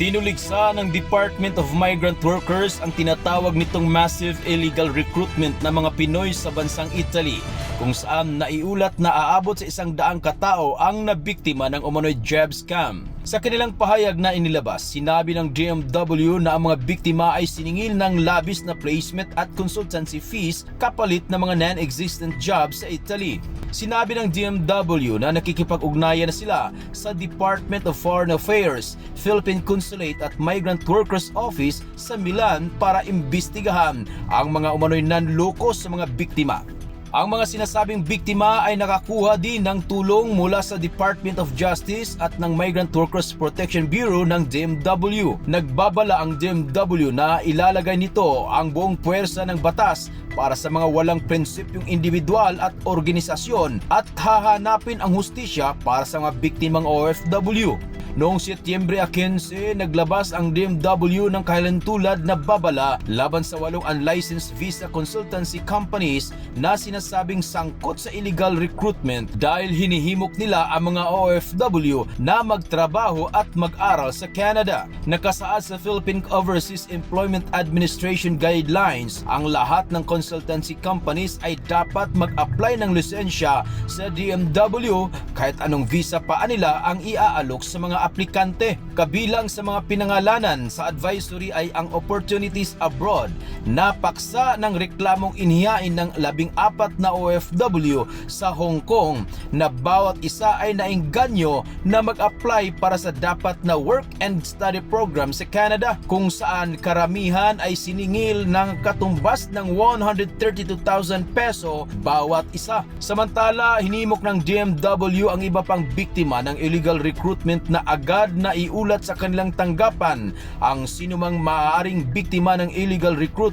Tinuligsa ng Department of Migrant Workers ang tinatawag nitong massive illegal recruitment ng mga Pinoy sa bansang Italy kung saan naiulat na aabot sa isang daang katao ang nabiktima ng umano'y job scam. Sa kanilang pahayag na inilabas, sinabi ng DMW na ang mga biktima ay siningil ng labis na placement at consultancy fees kapalit ng mga non-existent jobs sa Italy. Sinabi ng DMW na nakikipag-ugnayan na sila sa Department of Foreign Affairs, Philippine Consulate at Migrant Workers Office sa Milan para imbestigahan ang mga umano'y nanloko sa mga biktima. Ang mga sinasabing biktima ay nakakuha din ng tulong mula sa Department of Justice at ng Migrant Workers Protection Bureau ng DMW. Nagbabala ang DMW na ilalagay nito ang buong puwersa ng batas para sa mga walang prinsipyong individual at organisasyon at hahanapin ang hustisya para sa mga biktimang OFW. Noong Setyembre 15, naglabas ang DMW ng kahilantulad na babala laban sa walong unlicensed visa consultancy companies na sinasabing sangkot sa illegal recruitment dahil hinihimok nila ang mga OFW na magtrabaho at mag-aral sa Canada. Nakasaad sa Philippine Overseas Employment Administration Guidelines, ang lahat ng consultancy companies ay dapat mag-apply ng lisensya sa DMW kahit anong visa pa nila ang iaalok sa mga aplikante. Kabilang sa mga pinangalanan sa advisory ay ang opportunities abroad na paksa ng reklamong inihain ng labing apat na OFW sa Hong Kong na bawat isa ay nainganyo na mag-apply para sa dapat na work and study program sa Canada kung saan karamihan ay siningil ng katumbas ng 132,000 peso bawat isa. Samantala, hinimok ng DMW ang iba pang biktima ng illegal recruitment na agad na iulat sa kanilang tanggapan ang sinumang maaaring biktima ng illegal recruitment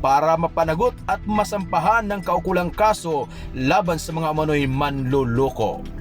para mapanagot at masampahan ng kaukulang kaso laban sa mga umano'y manloloko.